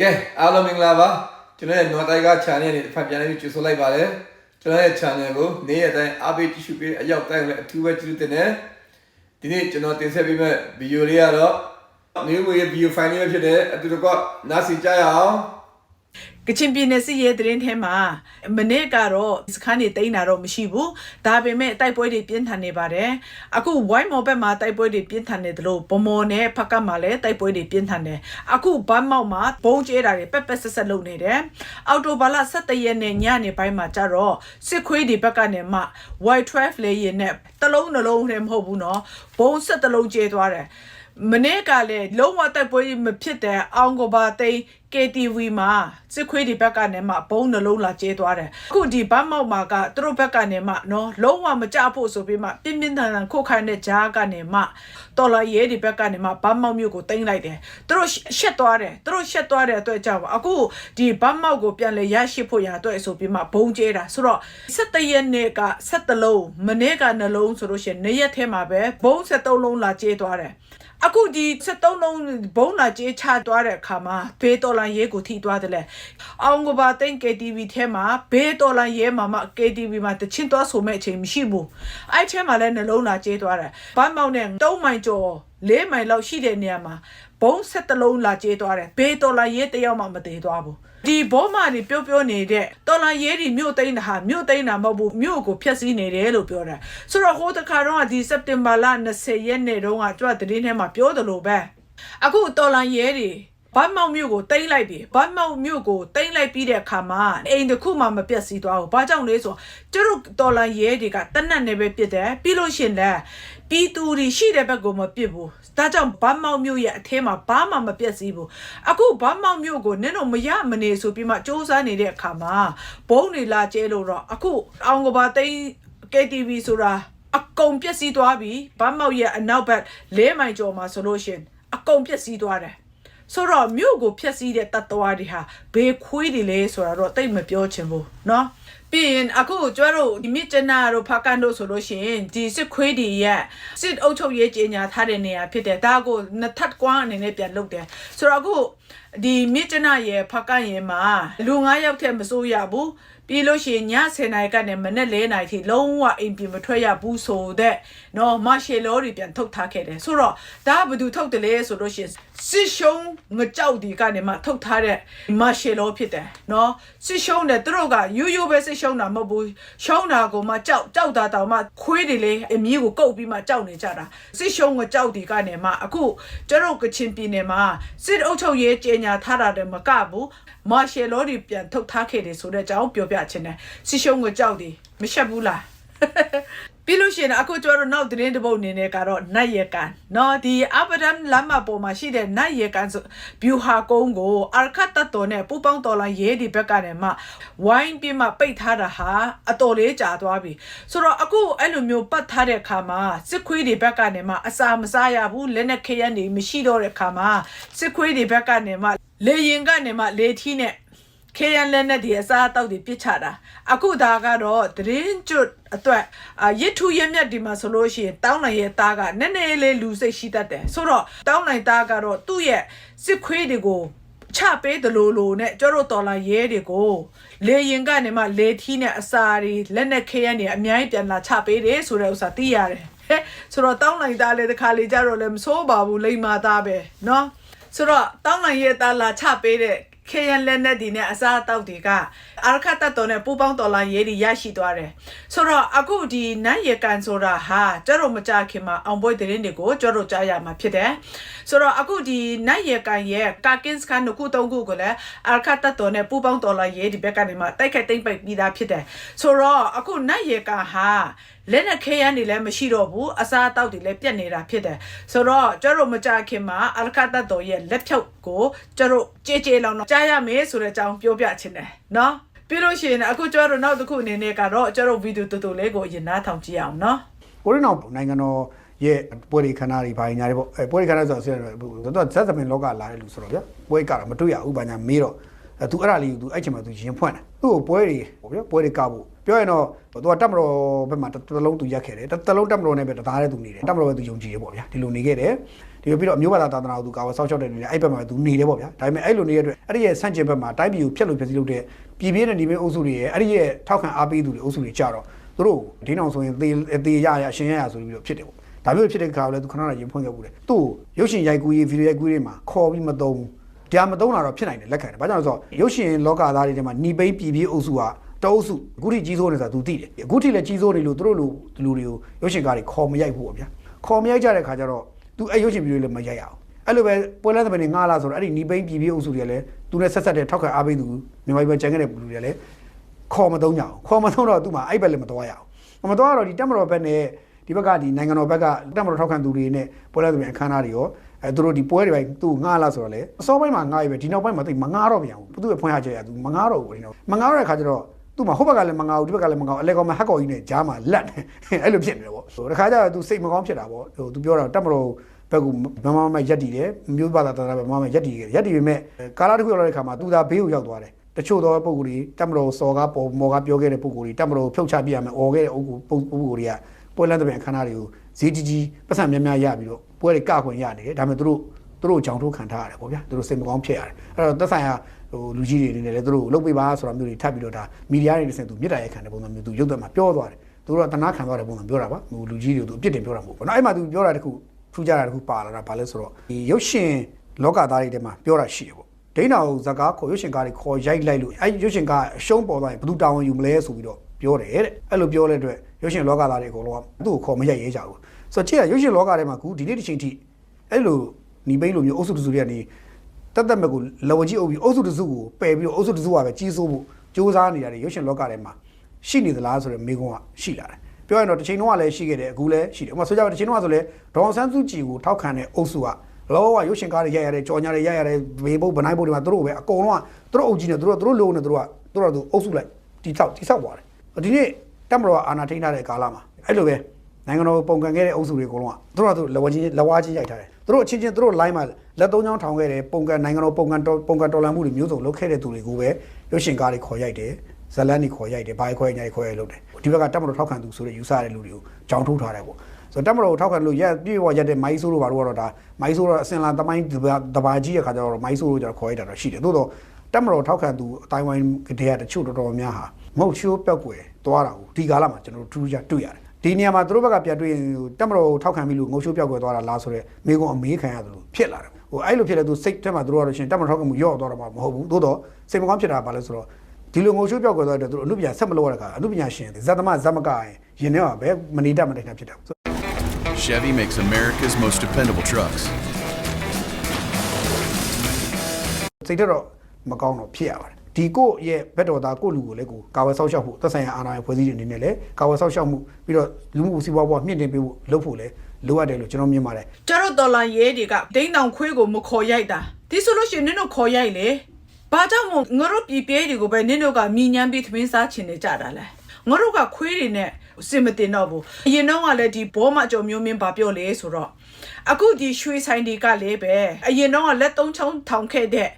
ကဲအားလုံးမင်္ဂလာပါကျွန်တော်ရဲ့ North Tiger Channel နဲ့ဖတ်ပြန်လေးကြိုဆိုလိုက်ပါတယ်ကျွန်တော်ရဲ့ channel ကိုနေ့ရက်တိုင်းအားပေးကြည့်ရှုပေးအရောက်တိုင်းလည်းအထူးပဲကျေးဇူးတင်တယ်ဒီနေ့ကျွန်တော်တင်ဆက်ပေးမယ့်ဗီဒီယိုလေးကတော့မျိုးမျိုးရဲ့ဗီဒီယိုဖိုင်လေးပဲဖြစ်တယ်အတူတကွနားဆင်ကြရအောင် ကချင်ပြည်နယ်စစ်ရေးသတင်းထဲမှာမနေ့ကတော့စခန်းတွေတိန်းတာတော့မရှိဘူးဒါပေမဲ့တိုက်ပွဲတွေပြင်းထန်နေပါတယ်အခုဝိုင်းမော်ဘက်မှာတိုက်ပွဲတွေပြင်းထန်နေတယ်လို့ဗမော်နဲ့ဖက်ကတ်မှာလည်းတိုက်ပွဲတွေပြင်းထန်တယ်အခုဘမ်းမောက်မှာဘုံကျဲတာတွေပက်ပက်ဆက်ဆက်လုပ်နေတယ်အော်တိုဘာလ17ရက်နေ့ညနေပိုင်းမှာကျတော့စစ်ခွေးတွေဘက်ကနေမှ Y12 လေရင်နဲ့တလုံးနှလုံးနဲ့မဟုတ်ဘူးเนาะဘုံဆက်တလုံးကျဲသွားတယ် မနေ့ကလည်းလုံးဝတိုက်ပွဲမဖြစ်တဲ့အောင်ကဘာသိန်း KTV မှာစစ်ခွေးဒီဘက်ကနေမှဘုံနှလုံးလာကျဲသွားတယ်အခုဒီဘတ်မောက်မှာကသူတို့ဘက်ကနေမှနော်လုံးဝမကြဖို့ဆိုပြီးမှပြင်းပြင်းထန်ထန်ခုတ်ခိုင်းတဲ့ဂျားကနေမှတော်လာရဲဒီဘက်ကနေမှဘတ်မောက်မျိုးကိုတင်လိုက်တယ်သူတို့ရှက်သွားတယ်သူတို့ရှက်သွားတဲ့အတွက်ကြောင့်အခုဒီဘတ်မောက်ကိုပြန်လဲရရှိဖို့ရအတွက်ဆိုပြီးမှဘုံကျဲတာဆိုတော့17ရက်နေ့က17လုံးမနေ့ကနှလုံးဆိုလို့ရှိရင်နေ့ရက်ထဲမှာပဲဘုံ73လုံးလာကျဲသွားတယ် အခုဒီ73လုံးဘုံလာကြေးချသွားတဲ့အခါမှာဘေးတော်လန်ရဲကိုထိသွားတယ်လေအောင်ကဘာသိန်း KTV ထဲမှာဘေးတော်လန်ရဲမှာမ KTV မှာတချင်းသွားဆိုမဲ့အချိန်မရှိဘူးအဲ့ထဲမှာလည်းနှလုံးလာကြေးသွားတယ်ဘမ်းမောင်နဲ့3မိုင်ကျော်4မိုင်လောက်ရှိတဲ့နေရာမှာဘုံ73လုံးလာကြေးသွားတယ်ဘေးတော်လန်ရဲတယောက်မှမသေးသွားဘူး ဒီဘောမာတွေပြောပြောနေတဲ့တော်လာရဲဒီမြို့သိမ်းတာဟာမြို့သိမ်းတာမဟုတ်ဘူးမြို့ကိုဖျက်ဆီးနေတယ်လို့ပြောတာဆိုတော့ဟိုတခါတော့ဒီစက်တင်ဘာလ20ရက်နေ့တုန်းကကြွတဲ့တင်းထဲမှာပြောတယ်လို့ပဲအခုတော်လာရဲတွေဘတ်မောက်မြို့ကိုတိမ့်လိုက်ပြီဘတ်မောက်မြို့ကိုတိမ့်လိုက်ပြီးတဲ့အခါမှာအိမ်တစ်ခုမှမပြတ်စီသွားဘူးဘာကြောင့်လဲဆိုတော့ကျတို့တော်လာရဲတွေကတနတ်နေပဲပြစ်တယ်ပြီးလို့ရှရင်လည်းပြည်သူတွေရှိတဲ့ဘက်ကိုမပြစ်ဘူး ဒါကြောင့်ဘတ်မောက်မြို့ရဲ့အထဲမှာဘာမှမပြတ်စီဘူးအခုဘတ်မောက်မြို့ကိုနင်းတော့မရမနေဆိုပြီးမှစ조사နေတဲ့အခါမှာဘုံတွေလာကျဲလို့တော့အခုအောင်ကဘာသိန်း KTV ဆိုတာအကုန်ပြက်စီးသွားပြီဘတ်မောက်ရဲ့အနောက်ဘက်လဲမိုင်ကျော်မှာဆိုလို့ရှရင်အကုန်ပြက်စီးသွားတယ်ဆိုတော့မြို့ကိုဖျက်ဆီးတဲ့တတ်တော်တွေဟာဘေးခွေးတွေလဲဆိုတာတော့တိတ်မပြောချင်ဘူးเนาะ ပြီးရင်အခုကျမတို့ဒီမြစ်ကျနာတို့ဖာကန်တို့ဆိုလို့ရှိရင်ဒီစစ်ခွေးတွေရဲ့စစ်အုပ်ချုပ်ရေးကြီးညာထားတဲ့နေရာဖြစ်တယ်ဒါကိုနှစ်ထပ်ကွမ်းအနေနဲ့ပြန်လုပ်တယ်ဆိုတော့အခုဒီမြစ်ကျနာရဲ့ဖာကန်ရဲ့မှာလူ9ယောက်ထက်မစိုးရဘူး ပြီးလို့ရှိရင်ည10နာရီကနေမနေ့4နာရီထိလုံးဝအိမ်ပြင်မထွက်ရဘူးဆိုတဲ့နော်မရှေလောတွေပြန်ထုတ်ထားခဲ့တယ်ဆိုတော့ဒါကဘယ်သူထုတ်တယ်လဲဆိုလို့ရှိရင်စစ်ရှုံးငကြောက်ဒီကနေမှထုတ်ထားတဲ့မရှေလောဖြစ်တယ်နော်စစ်ရှုံးတယ်သူတို့ကရိုးရိုးပဲစစ်ရှုံးတာမဟုတ်ဘူးရှုံးတာကိုမှကြောက်ကြောက်တာတောင်မှခွေးတွေလေအမီးကိုကုတ်ပြီးမှကြောက်နေကြတာစစ်ရှုံးငကြောက်ဒီကနေမှအခုကျတို့ကချင်ပြည်နယ်မှာစစ်အုပ်ချုပ်ရေးကြေညာထားတာတယ်မကဘူးမာရှယ်လောတွေပြန်ထုတ်ထားခဲ့တယ်ဆိုတဲ့အကြောင်းပြောပြပြချင်တယ်စီရှုံးကိုကြောက်တယ်မရှက်ဘူးလားပြီးလို့ရှိရင်အခုကျတော့နောက်သတင်းတစ်ပုတ်အနေနဲ့ကတော့နတ်ရကန်နော်ဒီအပဒမ်လမ်းမပေါ်မှာရှိတဲ့နတ်ရကန်ဆိုဗျူဟာကုန်းကိုအာခတ်တတော်နဲ့ပူပေါင်းတော်လိုင်းရဲဒီဘက်ကနေမှဝိုင်းပြင်းမှပိတ်ထားတာဟာအတော်လေးကြာသွားပြီဆိုတော့အခုအဲ့လိုမျိုးပတ်ထားတဲ့အခါမှာစစ်ခွေးတွေဘက်ကနေမှအစာမစားရဘူးလက်နဲ့ခရက်နေမရှိတော့တဲ့အခါမှာစစ်ခွေးတွေဘက်ကနေမှလေရင်ကနေမှလေထီးနဲ့ ခေရန်လက်နဲ့ဒီအစားအသောက်တွေပြစ်ချတာအခုဒါကတော့သတင်းကျွတ်အတွက်အာရစ်ထူရမြတ်ဒီမှာဆိုလို့ရှိရင်တောင်းနိုင်ရဲ့သားကနည်းနည်းလေးလူစိတ်ရှိတတ်တယ်ဆိုတော့တောင်းနိုင်သားကတော့သူ့ရဲ့စစ်ခွေးတွေကိုချပေးတယ်လို့လို့နဲ့ကျတို့တော်လာရဲတွေကိုလေရင်ကနေမှလေထီးနဲ့အစာတွေလက်နဲ့ခေရန်တွေအများကြီးပြန်လာချပေးတယ်ဆိုတဲ့ဥစ္စာသိရတယ်ဟဲ့ဆိုတော့တောင်းနိုင်သားလည်းတစ်ခါလေကြတော့လည်းမစိုးပါဘူးလိမ္မာသားပဲเนาะ ဆိုတော့တောင်းနိုင်ရဲ့သားလာချပေးတဲ့ ခေရန်လက်နဲ့ဒီနဲ့အစားအသောက်တွေကအာရခတ်တတ်တော်နဲ့ပူပေါင်းတော်လာရေးတွေရရှိသွားတယ်ဆိုတော့အခုဒီနတ်ရကန်ဆိုတာဟာကျတော့မကြခင်မှာအောင်ပွဲသတင်းတွေကိုကျတော့ကြားရမှာဖြစ်တယ်ဆိုတော့အခုဒီနတ်ရကန်ရဲ့ကာကင်စကန်ခုတုံးခုကိုလည်းအာရခတ်တတ်တော်နဲ့ပူပေါင်းတော်လာရေးဒီဘက်ကနေမှတိုက်ခိုက်သိမ့်ပိတ်ပြီးသားဖြစ်တယ်ဆိုတော့အခုနတ်ရကန်ဟာ လက်နဲ့ခဲရန်တွေလည်းမရှိတော့ဘူးအစားအသောက်တွေလည်းပြတ်နေတာဖြစ်တယ်ဆိုတော့ကျတို့မကြခင်မှာအလကတတ်တော်ရဲ့လက်ဖြုတ်ကိုကျတို့ကြေကြေလောင်တော့ကြားရမယ်ဆိုတဲ့အကြောင်းပြောပြချင်တယ်နော်ပြီးလို့ရှိရင်အခုကျတို့နောက်တစ်ခုအနေနဲ့ကတော့ကျတို့ဗီဒီယိုတူတူလေးကိုအရင်နားထောင်ကြည့်အောင်နော်ကိုရနောက်နိုင်ငံတော်ရဲ့ပွဲဒီခန္ဓာတွေဘာညာတွေပေါ့အဲပွဲဒီခန္ဓာဆိုတော့ဆရာတို့ဇက်သမင်လောကလာတဲ့လူဆိုတော့ဗျာပွဲကတော့မတွေ့ရဘူးဘာညာမေးတော့အဲသူအဲ့ဒါလေးကိုသူအဲ့ချိန်မှာသူရင်ဖွင့်တယ်သူ့ကိုပွဲတွေပေါ့ဗျာပွဲတွေကဖို့ပြောရင်တော့သူကတက်မတော်ဘက်မှာတစ်လုံးသူရက်ခဲ့တယ်တစ်လုံးတက်မတော်နဲ့ပဲတသားတည်းသူနေတယ်တက်မတော်ပဲသူယုံကြည်တယ်ပေါ့ဗျာဒီလိုနေခဲ့တယ်ဒီဒီလိုပြီးတော့အမျိုးဘာသာသာသနာကိုသူကာဝဆောက်ရှောက်တဲ့နေနဲ့အဲ့ဘက်မှာသူနေတယ်ပေါ့ဗျာဒါပေမဲ့အဲ့လိုနေတဲ့အတွက်အဲ့ဒီရဲ့ဆန့်ကျင်ဘက်မှာတိုင်းပြည်ကိုဖျက်လို့ဖျက်စီးလို့တဲ့ပြည်ပြင်းတဲ့ဒီမေအုပ်စုတွေရဲ့အဲ့ဒီရဲ့ထောက်ခံအားပေးသူတွေအုပ်စုတွေကြတော့သူတို့ဒင်းအောင်ဆိုရင်သေသေရရရှင်ရရဆိုပြီးတော့ဖြစ်တယ်ပေါ့ဒါမျိုးဖြစ်တဲ့ခါကလည်းသူခဏခဏရင်ဖွင့်ခဲ့ဘူးလေသူ့ရုပ်ရှင်ရိုက်ကူးရေးဗီဒီယိုရိုက်ကူးရေးမှာခေါ်ပြီးမသုံးဘူး တရားမသုံးတာတော့ဖြစ်နိုင်တယ်လက်ခံတယ်ဘာကြောင့်လဲဆိုတော့ရုပ်ရှင်လောကသားတွေထဲမှာညီပိန်းပြည်ပြင်းအုပ်စုကတအုပ်စုအခုထိကြီးစိုးနေဆိုတာသူသိတယ်အခုထိလည်းကြီးစိုးနေလို့သူတို့လူလူတွေကိုရုပ်ရှင်ကားတွေခေါ်မရိုက်ဘူးပေါ့ဗျာခေါ်မရိုက်ကြတဲ့ခါကျတော့သူအဲ့ရုပ်ရှင်ဗီဒီယိုလည်းမရိုက်ရအောင်အဲ့လိုပဲပွဲလန်းသမီးတွေငှားလာဆိုတော့အဲ့ဒီညီပိန်းပြည်ပြင်းအုပ်စုတွေကလည်းသူနဲ့ဆက်ဆက်တဲ့ထောက်ခံအားပေးသူမြန်မာပြည်ပဲကျန်ခဲ့တဲ့လူတွေလည်းခေါ်မသုံးကြအောင်ခေါ်မသုံးတော့သူမှအဲ့ဘက်လည်းမတော်ရအောင်မတော်တော့ဒီတက်မတော်ဘက်နဲ့ဒီဘက်ကဒီနိုင်ငံတော်ဘက်ကတက်မတော်ထောက်ခံသူတွေနဲ့ပွဲလန်းသမီးအခမ်းအနားတွေရော အဲသူတို့ဒီပွဲတွေပိုင်းသူ့ငှားလာဆိုတော့လေအစောပိုင်းမှာငှားရပဲဒီနောက်ပိုင်းမှာသိမငှားတော့ပြန်ဘူးသူ့ရဲ့ဖွင့်ရချက်ရသူမငှားတော့ဘူးဒီနောက်မငှားရတဲ့ခါကျတော့သူ့မှာဟိုဘက်ကလည်းမငှားဘူးဒီဘက်ကလည်းမငှားဘူးအလဲကောင်မဟက်ကော်ကြီးနဲ့ဂျားမှာလက်နေအဲ့လိုဖြစ်နေတယ်ပေါ့ဆိုတခါကျတော့သူစိတ်မကောင်းဖြစ်တာပေါ့ဟိုသူပြောတာတက်မတော်ဘက်ကမမမရက်တည်တယ်မျိုးပါတာတာပဲမမရက်တည်တယ်ရက်တည်ပေမဲ့ကာလာတစ်ခုရောက်တဲ့ခါမှာသူသာဘေးကိုရောက်သွားတယ်တချို့သောပုံကိုယ်တွေတက်မတော်စော်ကားပေါ်မော်ကားပြောခဲ့တဲ့ပုံကိုယ်တွေတက်မတော်ဖြုတ်ချပြရမယ်អော်ခဲ့တဲ့အုပ်ကိုပုံပုံကိုယ်တွေကပွဲလန်းတဲ့အခမ်းအနားတွေကိုဈေးကြီးကြီးပတ်စံများများရပြီးတော့ ပွဲတွေကခွင့်ရနေတယ်ဒါပေမဲ့သူတို့သူတို့ကြောင်ထုတ်ခံထားရတယ်ပေါ့ဗျာသူတို့စိတ်မကောင်းဖြစ်ရတယ်အဲ့တော့သက်ဆိုင်ရာဟိုလူကြီးတွေအနေနဲ့လည်းသူတို့လှုပ်ပေးပါဆိုတာမျိုးတွေထပ်ပြီးတော့ဒါမီဒီယာတွေနဲ့ဆက်သူမြစ်တာရိုက်ခံတဲ့ပုံစံမျိုးသူရုပ်သက်မှာပြောသွားတယ်သူတို့ကတနာခံသွားတဲ့ပုံစံပြောတာပါဟိုလူကြီးတွေကိုသူအပြစ်တင်ပြောတာမဟုတ်ဘူးเนาะအဲ့မှာသူပြောတာတခုထူးခြားတာတခုပါလာတာဘာလဲဆိုတော့ဒီရုပ်ရှင်လောကသားတွေထဲမှာပြောတာရှိတယ်ပေါ့ဒိန်းတော်ဇကားခေါ်ရုပ်ရှင်ကားတွေခေါ်ရိုက်လိုက်လို့အဲ့ရုပ်ရှင်ကားအရှုံးပေါ်သွားရင်ဘယ်သူတာဝန်ယူမလဲဆိုပြီးတော့ပြောတယ်တဲ့အဲ့လိုပြောတဲ့အတွက်ရုပ်ရှင်လောကသားတွေအကုန်လုံးကသူ့ကိုခေါ်မရိုက်ရဲကြဘူး ဆိုတော့ကြည့်ရရုပ်ရှင်လောကထဲမှာကူဒီနေ့တစ်ချိန်ထိအဲ့လိုညီပိန်းလိုမျိုးအုပ်စုတစုတွေကနေတက်တက်မဲ့ကိုလဝကြီးအုပ်ပြီးအုပ်စုတစုကိုပယ်ပြီးတော့အုပ်စုတစုကပဲကြီးစိုးဖို့စူးစမ်းနေတာတွေရုပ်ရှင်လောကထဲမှာရှိနေသလားဆိုတဲ့မေးခွန်းကရှိလာတယ်ပြောရင်တော့တစ်ချိန်လုံးကလည်းရှိခဲ့တယ်အခုလည်းရှိတယ်ဥပမာဆိုကြပါတစ်ချိန်လုံးကဆိုလဲဒေါအောင်ဆန်းစုကြည်ကိုထောက်ခံတဲ့အုပ်စုကလောကရုပ်ရှင်ကားတွေရိုက်ရတယ်ကြော်ညာတွေရိုက်ရတယ်ဘေးပုတ်ဗနိုင်ပုတ်တွေမှာသူတို့ပဲအကုန်လုံးကသူတို့အုပ်ကြီးနဲ့သူတို့သူတို့လုံးနဲ့သူတို့ကသူတို့ကသူအုပ်စုလိုက်တိဆောက်တိဆောက်သွားတယ်ဒီနေ့တက်မတော်ကအာနာထိန်းထားတဲ့ကာလမှာအဲ့လိုပဲ နိုင်ငံတော်ပုံကန်ခဲ့တဲ့အုပ်စုတွေအကုန်လုံးကသူတို့ကသူလဝကြီးလဝါကြီးရိုက်ထားတယ်သူတို့အချင်းချင်းသူတို့ line မှာလက်သုံးချောင်းထောင်ခဲ့တယ်ပုံကန်နိုင်ငံတော်ပုံကန်တော်ပုံကန်တော်လန်မှုတွေမျိုးစုံလုပ်ခဲ့တဲ့သူတွေကိုပဲရုပ်ရှင်ကားတွေခေါ်ရိုက်တယ်ဇလန်တွေခေါ်ရိုက်တယ်ဘာခေါ်ရိုက်ခေါ်ရိုက်လုပ်တယ်ဒီဘက်ကတက်မတော်ထောက်ခံသူဆိုတဲ့ယူဆတဲ့လူတွေကိုကြောင်ထုတ်ထားတယ်ပေါ့ဆိုတော့တက်မတော်ကိုထောက်ခံလို့ရက်ပြည့်ဝရက်တဲ့မိုင်းဆိုးတို့ဘာလို့ကတော့ဒါမိုင်းဆိုးတော့အစင်လာတမိုင်းတဘာကြီးရဲ့ခါကျတော့မိုင်းဆိုးတို့ကျတော့ခေါ်ရိုက်တာတော့ရှိတယ်သို့တော့တက်မတော်ထောက်ခံသူအတိုင်းဝိုင်းကတည်းကတချို့တော်တော်များဟာမဟုတ်ရှိုးပျောက်ကွယ်သွားတာကိုဒီကာလမှာကျွန်တော်တို့ထူးခြားတွေ့ရတယ် ဒီနေရာမှာသူတို့ဘက်ကပြတ်တွေ့ရင်တက်မတော်ကိုထောက်ခံပြီးလို့ငုံရှိုးပျောက်ကွယ်သွားတာလားဆိုတော့မိကုံအမေးခံရတယ်လို့ဖြစ်လာတယ်ဟိုအဲ့လိုဖြစ်တဲ့သူစိတ်ထဲမှာသူတို့ကတော့ရှင်တက်မတော်ထောက်ခံမှုရော့သွားတာမှမဟုတ်ဘူးသို့တော့စိတ်မကောင်းဖြစ်တာပါလဲဆိုတော့ဒီလိုငုံရှိုးပျောက်ကွယ်သွားတဲ့သူတို့အမှုပညာဆက်မလို့ရတဲ့ခါအမှုပညာရှင်ဇတ်သမားဇတ်မကရင်ရင်ထဲမှာပဲမနေတတ်မနိုင်တာဖြစ်တယ် Chevy makes America's most dependable trucks. စိတ်တော့မကောင်းတော့ဖြစ်ရပါတယ် ဒီကိုယ့်ရဲ့ဘက်တော်သားကိုယ့်လူကိုလည်းကိုကာဝယ်ဆောက်ရှောက်ဖို့သက်ဆိုင်ရာအာဏာရေးဖွဲ့စည်းတဲ့အနေနဲ့လည်းကာဝယ်ဆောက်ရှောက်မှုပြီးတော့လူမှုစီးပွားဘဝမြင့်တင်ပေးဖို့လုပ်ဖို့လည်းလိုအပ်တယ်လို့ကျွန်တော်မြင်ပါတယ်ကျတို့တော်လာရဲတွေကဒိန်းတောင်ခွေးကိုမခေါ်ရိုက်တာဒီဆိုလို့ရှိရင်နင်တို့ခေါ်ရိုက်လေဘာကြောင့်မို့ငါတို့ပြည်ပြဲတွေကိုပဲနင်တို့ကမြည်ညမ်းပြီးသမင်းစားချင်နေကြတာလဲငါတို့ကခွေးတွေနဲ့ စင်မတင်တော့ဘူးအရင်တော့ကလည်းဒီဘောမကြော်မျိုးမင်းဘာပြောလဲဆိုတော့အခုဒီရွှေဆိုင်တွေကလည်းပဲအရင်တော့ကလက်သုံးချောင်းထောင်ခဲ့တဲ့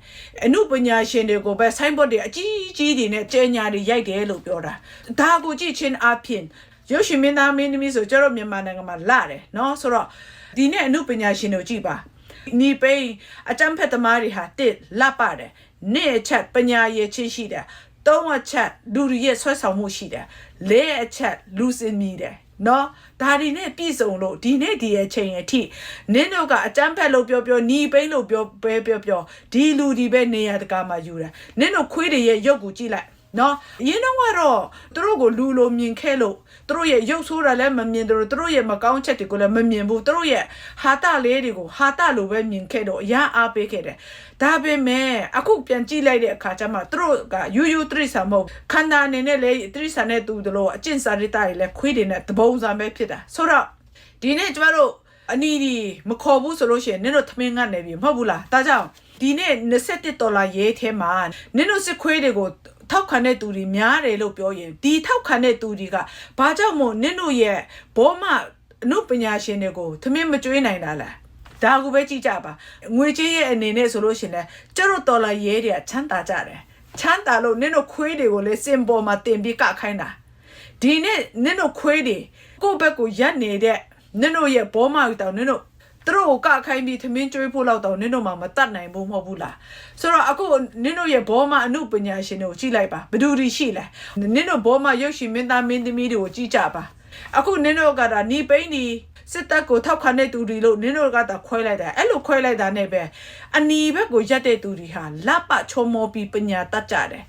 အမှုပညာရှင်တွေကိုပဲဆိုင်းဘုတ်တွေအကြီးကြီးတွေနဲ့ကျဲညာတွေရိုက်တယ်လို့ပြောတာဒါကိုကြည့်ချင်းအဖြစ် ရုပ်ရှင်မင်းသားမင်းသမီးဆိုကျတော့မြန်မာနိုင်ငံမှာလာတယ်เนาะဆိုတော့ဒီနေ့အမှုပညာရှင်တို့ကြည့်ပါနီပိန်အကြမ်းဖက်သမားတွေဟာတစ်လက်ပါတယ်နေ့အချက်ပညာရည်ချင်းရှိတယ် သုံးအချက်လူတွေရဲ့ဆွဲဆောင်မှုရှိတယ်လေးအချက်လူစင်မြည်တယ်နော်ဒါဒီနဲ့ပြည့်စုံလို့ဒီနေ့ဒီရဲ့ချိန်အထိနင်းတို့ကအကြမ်းဖက်လို့ပြောပြောနီပိန်လို့ပြောပဲပြောပြောဒီလူဒီပဲနေရတကာမှာယူတယ်နင်းတို့ခွေးတွေရဲ့ရုပ်ကိုကြည့်လိုက် နော်အရင်တော့ကတော့သူတို့ကိုလူလိုမြင်ခဲ့လို့သူတို့ရဲ့ရုပ်ဆိုးတာလည်းမမြင်သူတို့သူတို့ရဲ့မကောင်းချက်တွေကိုလည်းမမြင်ဘူးသူတို့ရဲ့ဟာတလေးတွေကိုဟာတလိုပဲမြင်ခဲ့တော့အရာအားပေးခဲ့တယ်ဒါပေမဲ့အခုပြန်ကြည့်လိုက်တဲ့အခါကျမှသူတို့ကယူယူတရိษံမဟုတ်ခန္ဓာအနေနဲ့လေတရိษံနဲ့တူတယ်လို့အကျင့်စာရိတ္တတွေလည်းခွေးတွေနဲ့တပုံစံပဲဖြစ်တာဆိုတော့ဒီနေ့ကျမတို့အနီဒီမခေါ်ဘူးဆိုလို့ရှိရင်နင်တို့သမင်းငတ်နေပြီမဟုတ်ဘူးလားဒါကြောင့်ဒီနေ့27ဒေါ်လာရဲထဲမှာနင်တို့စစ်ခွေးတွေကို ထောက်ခံတဲ့သူတွေများတယ်လို့ပြောရင်ဒီထောက်ခံတဲ့သူတွေကဘာကြောင့်မို့နင့်တို့ရဲ့ဘောမအနုပညာရှင်တွေကိုသမင်းမကျွေးနိုင်တာလားဒါကိုပဲကြည့်ကြပါငွေကြေးရဲ့အနေနဲ့ဆိုလို့ရှရင်လဲကျတို့တော်လာရဲတွေကချမ်းသာကြတယ်ချမ်းသာလို့နင့်တို့ခွေးတွေကိုလေစင်ပေါ်မှာတင်ပြီးကခိုင်းတာဒီနေ့နင့်တို့ခွေးတွေကိုယ့်ဘက်ကိုရက်နေတဲ့နင့်တို့ရဲ့ဘောမယူတောင်နင့်တို့တ သူတို့ကိုကခိုင်းပြီးသမင်းကျွေးဖို့လောက်တော့နင်တို့မှမတတ်နိုင်ဘူးမဟုတ်ဘူးလားဆိုတော့အခုနင်တို့ရဲ့ဘောမအမှုပညာရှင်တွေကိုကြည့်လိုက်ပါဘယ်သူတွေရှိလဲနင်တို့ဘောမရုပ်ရှင်မင်းသားမင်းသမီးတွေကိုကြည့်ကြပါအခုနင်တို့ကဒါနီပိန်းဒီစစ်တပ်ကိုထောက်ခံတဲ့သူတွေလို့နင်တို့ကတာခွဲလိုက်တာအဲ့လိုခွဲလိုက်တာနဲ့ပဲအနီဘက်ကိုရက်တဲ့သူတွေဟာလပ်ပချုံမောပြီးပညာတတ်ကြတယ်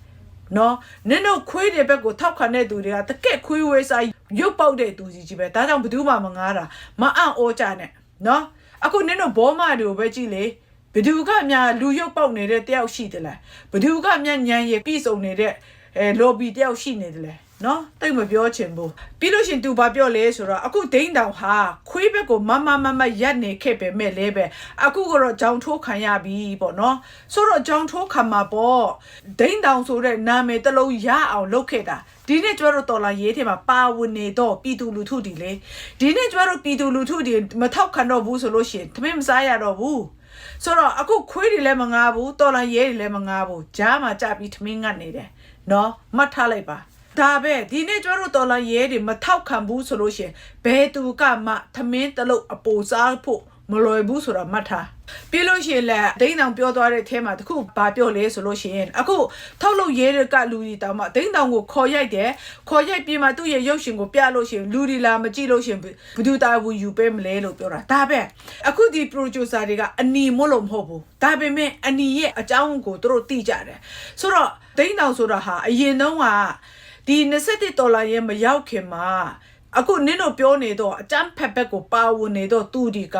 နော်နင်တို့ခွေးတဲ့ဘက်ကိုထောက်ခံတဲ့သူတွေကတကက်ခွေးဝဲစားရုပ်ပေါက်တဲ့သူစီကြီးပဲဒါကြောင့်ဘယ်သူမှမငားတာမအံ့ဩကြနဲ့နော် အခုနင်တို့ဘောမတွေကိုပဲကြည့်လေဘယ်သူကများလူရုပ်ပေါက်နေတဲ့တယောက်ရှိတယ်လားဘယ်သူကများညံရည်ပြည်စုံနေတဲ့အဲ lobby တယောက်ရှိနေတယ်လေနော်တိတ်မပြောချင်ဘူးပြီးလို့ရှရင်သူဘာပြောလဲဆိုတော့အခုဒိန်းတောင်ဟာခွေးဘက်ကိုမမမမရက်နေခဲ့ပဲမဲ့လဲပဲအခုကတော့ကြောင်ထိုးခံရပြီပေါ့နော်ဆိုတော့ကြောင်ထိုးခံမှာပေါ့ဒိန်းတောင်ဆိုတဲ့နာမည်တစ်လုံးရအောင်လုပ်ခဲ့တာ ဒီနေ့ကျမတို့တော်လာရေးထဲမှာပါဝင်နေတော့ပြည်သူလူထုတွေလေဒီနေ့ကျမတို့ပြည်သူလူထုတွေမထောက်ခံတော့ဘူးဆိုလို့ရှိရင်သမင်းမစားရတော့ဘူးဆိုတော့အခုခွေးတွေလည်းမငားဘူးတော်လာရဲတွေလည်းမငားဘူးကြားမှာကြပြီးသမင်းငတ်နေတယ်နော်မှတ်ထားလိုက်ပါဒါပဲဒီနေ့ကျတို့တော်လာရဲတွေမထောက်ခံဘူးဆိုလို့ရှရင်ဘယ်သူကမှသမင်းတလုတ်အပူစားဖို့ မလွယ်ဘူးဆိုတာမှတ်ထားပြီးလို့ရှိရင်လည်းဒိန်းတောင်ပြောသွားတဲ့အထဲမှာတခုဘာပြောလဲဆိုလို့ရှိရင်အခုထောက်လို့ရဲတွေကလူတွေတောင်မှဒိန်းတောင်ကိုခေါ်ရိုက်တယ်ခေါ်ရိုက်ပြီးမှသူ့ရဲ့ရုပ်ရှင်ကိုပြလို့ရှိရင်လူတွေလာမကြည့်လို့ရှိရင်ဘယ်သူတာဝန်ယူပေးမလဲလို့ပြောတာဒါပဲအခုဒီ producer တွေကအနီမို့လို့မဟုတ်ဘူးဒါပေမဲ့အနီရဲ့အကြောင်းကိုသူတို့သိကြတယ်ဆိုတော့ဒိန်းတောင်ဆိုတာဟာအရင်တုန်းကဒီ27ဒေါ်လာရဲ့မရောက်ခင်မှာအခုနင်းတို့ပြောနေတော့အကျန်းဖက်ဘက်ကိုပါဝင်နေတော့သူဒီက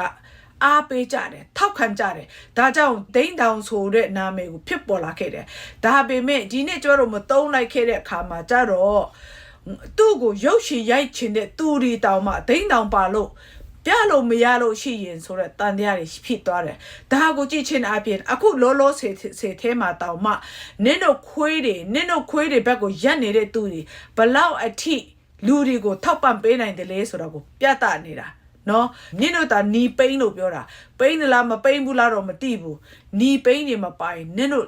အားပေးကြတယ်ထောက်ခံကြတယ်ဒါကြောင့်ဒိန်းတောင်ဆိုတဲ့နာမည်ကိုဖြစ်ပေါ်လာခဲ့တယ်ဒါပေမဲ့ဒီနေ့ကျတော့မတုံးလိုက်ခဲ့တဲ့အခါမှာကျတော့သူ့ကိုရုပ်ရှင်ရိုက်ချင်တဲ့သူဒီတောင်မှဒိန်းတောင်ပါလို့ပြလို့မရလို့ရှိရင်ဆိုတော့တန်တရားတွေဖြစ်သွားတယ်ဒါကိုကြည့်ချင်းအပြင်အခုလောလောဆယ်ဆယ်ထဲမှာတောင်မှနင်းတို့ခွေးတွေနင်းတို့ခွေးတွေဘက်ကိုရက်နေတဲ့သူတွေဘလောက်အထိလူတွေကိုထောက်ပံ့ပေးနိုင်တယ်လဲဆိုတော့ကိုပြသနေတာ နော်နင်းတို့ဒါနီပိန်းလို့ပြောတာပိန်းလားမပိန်းဘူးလားတော့မသိဘူးနီပိန်းနေမပိုင်နင်းတို့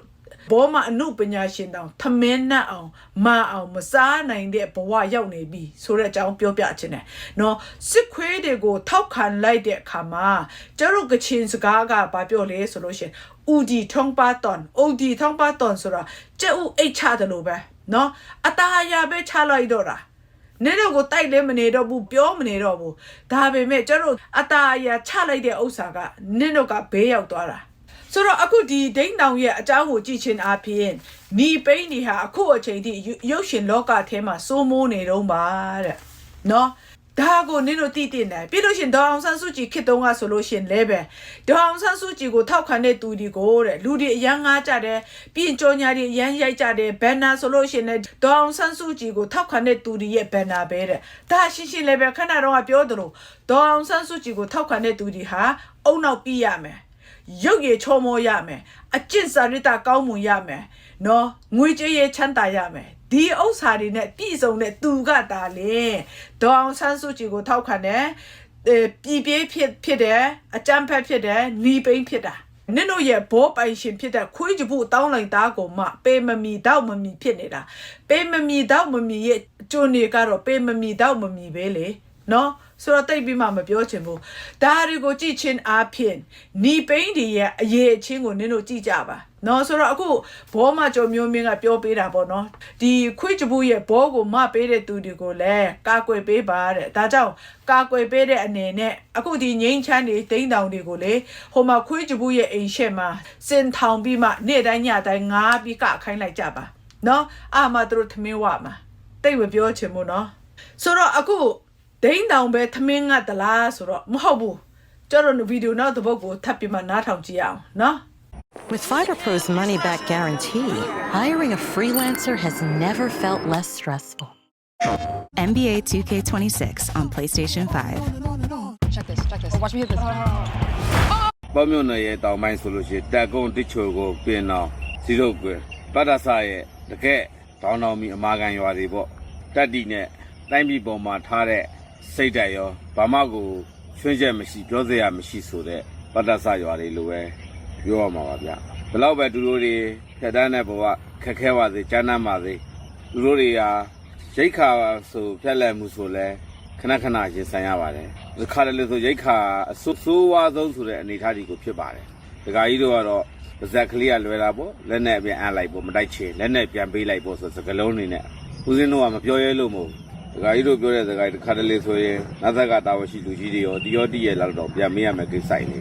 ဘောမအမှုပညာရှင်တောင်ထမင်းနဲ့အောင်မအောင်မစားနိုင်တဲ့ဘဝရောက်နေပြီဆိုတဲ့အကြောင်းပြောပြချင်တယ်နော်စစ်ခွေးတွေကိုထောက်ခံလိုက်တဲ့အခါမှာကျတို့ကချင်စကားကဘာပြောလဲဆိုလို့ရှရင်ဦးဒီထုံးပါတွန်ဦးဒီထုံးပါတွန်ဆိုတာကျက်ဦးအိတ်ချတယ်လို့ပဲနော်အတားရပဲချလိုက်တော့တာ နေတော့ကိုတိုက်လဲမနေတော့ဘူးပြောမနေတော့ဘူးဒါပေမဲ့ကျတို့အตาအရာချလိုက်တဲ့ဥစ္စာကနင့်တို့ကဘေးရောက်သွားတာဆိုတော့အခုဒီဒိန်းတောင်ရဲ့အကြောင်းကိုကြည့်ချင်းအားဖြင့်နီပိန်းနေဟာအခုအချိန်ထိရုရုပ်ရှင်လောကထဲမှာစိုးမိုးနေတော့ပါတဲ့နော် ဒါကိုနင်တို့သိတင်တယ်ပြီးလို့ရှရင်ဒေါအောင်ဆန်းစုကြည်ခေတ်တုန်းကဆိုလို့ရှရင်လဲပဲဒေါအောင်ဆန်းစုကြည်ကိုထောက်ခံတဲ့သူတွေကိုတဲ့လူတွေအရန်ငားကြတယ်ပြီးရင်ကြော်ညာတွေအရန်ရိုက်ကြတယ်ဘန်နာဆိုလို့ရှရင်လည်းဒေါအောင်ဆန်းစုကြည်ကိုထောက်ခံတဲ့သူတွေရဲ့ဘန်နာပဲတဲ့ဒါရှင်းရှင်းလည်းပဲခဏတော့ကပြောသလိုဒေါအောင်ဆန်းစုကြည်ကိုထောက်ခံတဲ့သူတွေဟာအုံနောက်ပြီးရမယ်ရုပ်ရည်ချောမောရမယ်အကျင့်စာရိတ္တကောင်းမွန်ရမယ်နော်ငွေကြေးရချမ်းသာရမယ် ဒီဥစ္စာတွေနဲ့ပြည့်စုံတဲ့သူကတာလေဒေါအောင်ဆန်းစုကြည်ကိုထောက်ခံတယ်အဲပြည်ပြေးဖြစ်ဖြစ်တယ်အကြမ်းဖက်ဖြစ်တယ်နီးပိန်းဖြစ်တာနင်တို့ရဲ့ဘောပိုင်ရှင်ဖြစ်တဲ့ခွေးကြဖို့တောင်းလိုက်သားကိုမှပေးမမီတော့မမီဖြစ်နေတာပေးမမီတော့မမီရဲ့ကျွန်းတွေကတော့ပေးမမီတော့မမီပဲလေ နော်ဆိုတော့တိတ်ပြီးမှမပြောချင်ဘူးဒါတွေကိုကြည့်ချင်းအားဖြင့်နီပိန်းတွေရဲ့အရေးအချင်းကိုနင်တို့ကြည့်ကြပါနော်ဆိုတော့အခုဘောမကျော်မျိုးမင်းကပြောပေးတာပေါ့နော်ဒီခွေးကြဘူးရဲ့ဘောကိုမပေးတဲ့သူတွေကိုလည်းကာကွယ်ပေးပါတဲ့ဒါကြောင့်ကာကွယ်ပေးတဲ့အနေနဲ့အခုဒီငိမ့်ချမ်းတွေတိမ့်တောင်တွေကိုလေဟိုမှာခွေးကြဘူးရဲ့အိမ်ရှက်မှာစင်ထောင်ပြီးမှနေ့တိုင်းညတိုင်းငားပြီးကခိုင်းလိုက်ကြပါနော်အာမသူတို့ထမင်းဝမှာတိတ်မပြောချင်ဘူးနော်ဆိုတော့အခု ဒိန်းတောင်ပဲသမင်းငတ်တလားဆိုတော့မဟုတ်ဘူးကျတော့ဗီဒီယိုနောက်တစ်ပုတ်ကိုထပ်ပြီးမှနားထောင်ကြည့်အောင်နော် With Fighter Pro's money back guarantee, hiring a freelancer has never felt less stressful. NBA 2K26 on PlayStation 5. Check this, check this. watch me hit this. ပေါ့မြို့နယ်ရဲ့တောင်ပိုင်းဆိုလို့ရှိရင်တက်ကုန်းတစ်ချိုကိုပြင်အောင်စီရုပ်ကွယ်ပတ်တဆရဲ့တကက်တောင်းတောင်းမီအမာကန်ရွာတွေပေါ့တက်တီနဲ့တိုင်းပြည်ပေါ်မှာထားတဲ့ စိတ်ဓာတ်ရောဘာမှကိုချွင်းချက်မရှိပြောစရာမရှိဆိုတဲ့ပတ်တဆရွာတွေလိုပဲပြောရမှာပါဗျဘလောက်ပဲသူတို့တွေဖြတ်တန်းတဲ့ဘဝခက်ခဲပါစေကျမ်းမ်းပါစေသူတို့တွေဟာရိတ်ခါဆိုဖြတ်လက်မှုဆိုလဲခဏခဏရင်ဆိုင်ရပါတယ်ဒီခါတလေဆိုရိတ်ခါအဆိုးဆိုးဝါးဆုံးဆိုတဲ့အနေအထားဒီကိုဖြစ်ပါတယ်ဒကာကြီးတို့ကတော့ပါဇက်ကလေးကလွယ်တာပေါ့လက်နဲ့ပြန်အမ်းလိုက်ပေါ့မတိုက်ချေလက်နဲ့ပြန်ပေးလိုက်ပေါ့ဆိုစကလုံးနေနဲ့ဦးစင်းတို့ကမပြောရဲလို့မဟုတ်ဘူး ဒကာကြီးတို့ပြောတဲ့စကားဒီခါတလေဆိုရင်နတ်သက်ကတာဝန်ရှိလူကြီးတွေရောဒီရောတီးရဲ့လောက်တော့ပြန်မေးရမယ်ကိစ္စနေ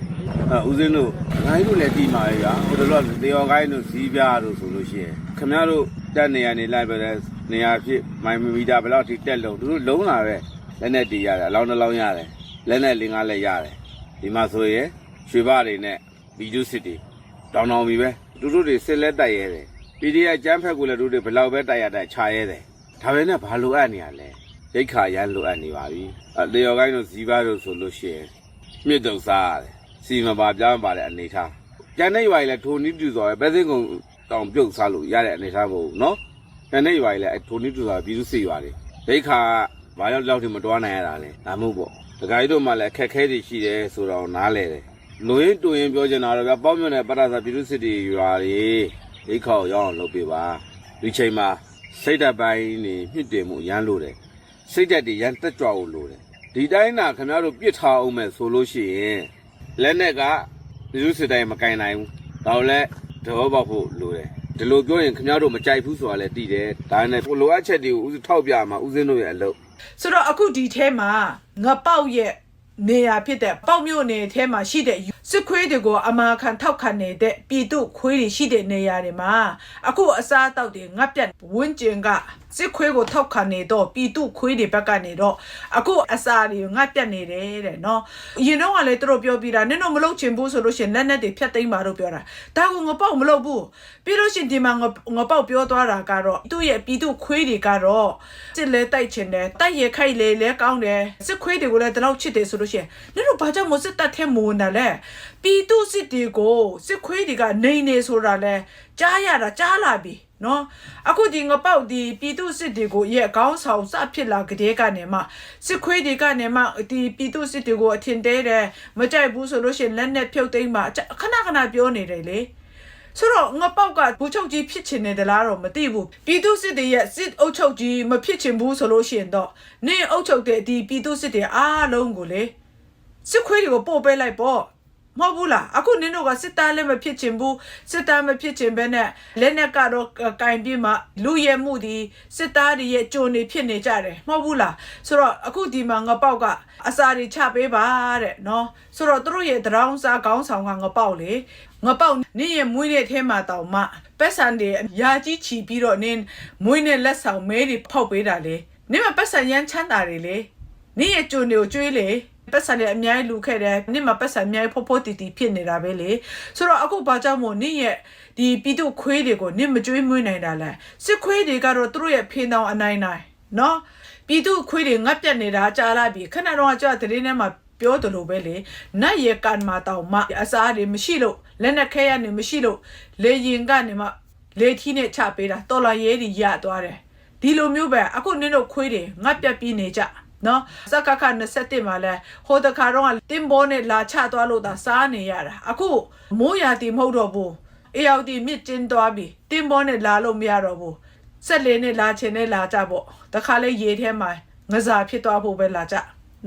အဲဦးစင်းတို့ဒကာကြီးတို့လည်းတီးမှာလေဗျာဟိုတော့တေယောကိုင်းတို့ဇီးပြားတို့ဆိုလို့ရှိရင်ခင်ဗျားတို့တက်နေရနေလိုက်ပဲနေရာဖြစ်မိုင်မီတာဘယ်လောက်ထိတက်လုံးသူတို့လုံးလာပဲလက်နဲ့တီးရတယ်အလောင်းနှလောင်းရတယ်လက်နဲ့လင်းကားလည်းရတယ်ဒီမှာဆိုရင်ရွှေဘတွေနဲ့ဗီဒီယိုစစ်တွေတောင်းတောင်းပြီပဲသူတို့တွေစစ်လက်တိုက်ရဲတယ် PDF ကျန်းဖက်ကိုလည်းသူတို့ဘယ်လောက်ပဲတိုက်ရတိုက်ခြာရဲတယ် ဒါပဲနဲ့ဘာလိုအပ်နေရလဲရိတ်ခါရမ်းလိုအပ်နေပါပြီအလျော်ကိုင်းတို့ဇီးပါတို့ဆိုလို့ရှိရင်မြစ်တုံစားရတယ်စီမပါပြောင်းပါတဲ့အနေထားကျန်တဲ့ရွာကြီးလည်းထိုနီးတူဆိုရယ်ပဲစင်းကုန်တောင်ပြုတ်စားလို့ရတဲ့အနေထားမဟုတ်ဘူးနော်ကျန်တဲ့ရွာကြီးလည်းထိုနီးတူဆိုပြည်သူစစ်ရွာတွေရိတ်ခါဘာရောက်လောက်ထိမတွားနိုင်ရတာလဲဒါမှမဟုတ်ပေါ့ဒကာကြီးတို့မှလည်းအခက်အခဲတွေရှိတယ်ဆိုတော့နားလဲတယ်လူရင်းတူရင်ပြောချင်တာတော့ဗျပေါ့မြွနဲ့ပရသာပြည်သူစစ်တွေရွာတွေရိတ်ခါကိုရောက်အောင်လုပ်ပေးပါဒီချိန်မှာ စိတ်ဓာတ်ပိုင်းနေမြင့်တင်မှုရမ်းလို့တယ်စိတ်ဓာတ်တွေရန်တက်ကြွဖို့လိုတယ်ဒီတိုင်းသာခင်ဗျားတို့ပြစ်ထားအောင်မဲ့ဆိုလို့ရှိရင်လက်နဲ့ကလူစုစစ်တိုင်းမကင်နိုင်ဘူးဒါတော့လဲသဘောပေါက်ဖို့လိုတယ်ဒီလိုပြောရင်ခင်ဗျားတို့မကြိုက်ဘူးဆိုတာလည်းသိတယ်ဒါနဲ့ကိုလိုအပ်ချက်တွေကိုဦးထောက်ပြမှာဦးစင်းတို့ရဲ့အလုပ်ဆိုတော့အခုဒီထဲမှာငပေါက်ရဲ့နေရာဖြစ်တဲ့ပေါက်မြို့နယ်ထဲမှာရှိတဲ့ စစ်ခွေးတွေကိုအမာခံထောက်ခံနေတဲ့ပြည်သူခွေးတွေရှိတဲ့နေရာတွေမှာအခုအစားအသောက်တွေငတ်ပြတ်ဝန်းကျင်က စစ်ခွေးကိုထောက်ခံနေတော့ပြည်သူခွေးတွေဘက်ကနေတော့အခုအစာတွေငတ်ပြတ်နေတယ်တဲ့နော်အရင်တော့ကလည်းသူတို့ပြောပြီးတာနင်တို့မလုပ်ချင်ဘူးဆိုလို့ရှရင်လက်နဲ့တွေဖြတ်သိမ်းပါလို့ပြောတာဒါကငပေါက်မလုပ်ဘူးပြီးလို့ရှရင်ဒီမှာငငပေါက်ပြောသွားတာကတော့သူ့ရဲ့ပြည်သူခွေးတွေကတော့စစ်လဲတိုက်ချင်တယ်တိုက်ရခိုက်လေလဲကောင်းတယ်စစ်ခွေးတွေကိုလည်းဒီလောက်ချစ်တယ်ဆိုလို့ရှရင်နင်တို့ဘာကြောင့်မစစ်တပ်ထဲမဝင်တာလဲပြည်သူစစ်တွေကိုစစ်ခွေးတွေကနေနေဆိုတာလဲကြားရတာကြားလာပြီ နော်အခုဒီငပေါက်ဒီပြည်သူစစ်တွေကိုရဲ့အကောင်းဆောင်စဖြစ်လာကြတဲ့ကနေမှစစ်ခွေးတွေကနေမှဒီပြည်သူစစ်တွေကိုအထင်တဲတယ်မကြိုက်ဘူးဆိုလို့ရှရင်လက်နဲ့ဖြုတ်သိမ်းပါအကြခဏခဏပြောနေတယ်လေဆိုတော့ငပေါက်ကဘူချုပ်ကြီးဖြစ်ချင်တယ်လားတော့မသိဘူးပြည်သူစစ်တွေရဲ့စစ်အုပ်ချုပ်ကြီးမဖြစ်ချင်ဘူးဆိုလို့ရှိရင်တော့နင်းအုပ်ချုပ်တဲ့ဒီပြည်သူစစ်တွေအားလုံးကိုလေစစ်ခွေးတွေကိုပို့ပေးလိုက်ပေါ့ မဟုတ်ဘူးလားအခုနင်းတို့ကစစ်သားလည်းမဖြစ်ချင်ဘူးစစ်သားမဖြစ်ချင်ဘဲနဲ့လက်နက်ကတော့ကင်ပြီးမှလူရဲမှုဒီစစ်သားတွေရဲ့ကြုံနေဖြစ်နေကြတယ်မဟုတ်ဘူးလားဆိုတော့အခုဒီမှာငပေါက်ကအစာတွေချပေးပါတဲ့နော်ဆိုတော့သူတို့ရဲ့တရောင်းစားကောင်းဆောင်ကငပေါက်လေငပေါက်နင်းရဲ့မွေးတဲ့ထဲမှာတောင်မှပက်ဆန်တွေယာကြီးချီပြီးတော့နင်းမွေးနဲ့လက်ဆောင်မဲတွေဖောက်ပေးတာလေနင်းမှာပက်ဆန်ရမ်းချမ်းတာတွေလေနင်းရဲ့ကြုံတွေကိုကျွေးလေ ပတ်စံတွေအများကြီးလူခဲ့တယ်နေ့မှာပတ်စံအများကြီးဖို့ဖို့တီတီဖြစ်နေတာပဲလေဆိုတော့အခုဘာကြောင့်မို့နေ့ရဲ့ဒီပြည်သူခွေးတွေကိုနေ့မကြွေးမွေးနိုင်တာလဲစစ်ခွေးတွေကတော့သူတို့ရဲ့ဖေးတောင်အနိုင်နိုင်နော်ပြည်သူခွေးတွေငတ်ပြတ်နေတာကြားလာပြီခဏတော့ကြာတဲ့င်းထဲမှာပြောတယ်လို့ပဲလေနတ်ရဲ့ကန်မှာတောင်မှအစားတွေမရှိလို့လက်နဲ့ခဲရနေမရှိလို့လေရင်ကနေမှလေထီးနဲ့ချပေးတာတော်လာရဲကြီးရသွားတယ်ဒီလိုမျိုးပဲအခုနင်းတို့ခွေးတွေငတ်ပြတ်ပြီးနေကြ နော်စကခ27မှာလဲဟိုတခါတော့ကတင်ဘောနဲ့လာချသွားလို့သာစားနေရတာအခုမိုးရာတီမဟုတ်တော့ဘူးအေယောက်တီမြစ်ကျင်းသွားပြီတင်ဘောနဲ့လာလို့မရတော့ဘူးဆက်လေးနဲ့လာချင်နဲ့လာကြပေါ့တခါလဲရေထဲမှာငစားဖြစ်သွားဖို့ပဲလာကြ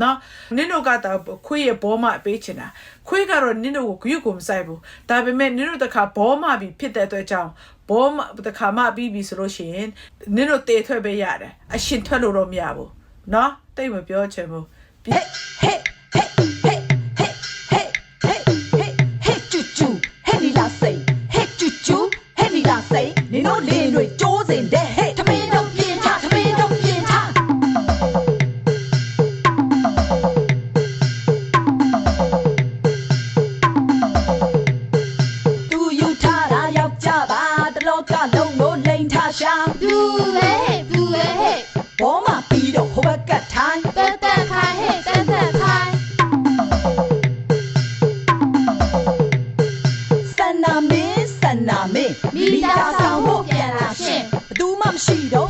နော်နင်တို့ကတော့ခွေးရဲ့ဘောမပေးချင်တာခွေးကတော့နင်တို့ကိုဂရုကိုမစိုက်ဘူးဒါပေမဲ့နင်တို့တခါဘောမပြီးဖြစ်တဲ့အတွက်ကြောင့်ဘောမတခါမှပြီးပြီဆိုလို့ရှိရင်နင်တို့တေထွက်ပေးရတယ်အရှင်ထွက်လို့တော့မရဘူး နော်တိတ်မပြောချင်ဘူးပြီး hey, hey, hey, hey, hey, hey, hey, hey, choo choo, hey, Lila say, hey, choo choo, hey, Lila say, 你တို့လင်းတွေကြိုးစင်တဲ့ 去喽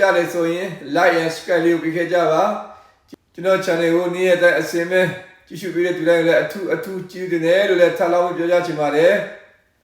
ကိုနှစ်သက်ကြတယ်ဆိုရင် like and subscribe လေးကိုပြီးခဲ့ကြပါကျွန်တော် channel ကိုနေ့ရက်တိုင်းအစင်မဲ့ကြည့်ရှုပေးတဲ့သူတိုင်းလည်းအထူးအထူးကျေးဇူးတင်တယ်လို့လည်းထပ်လောင်းပြောကြချင်ပါတယ်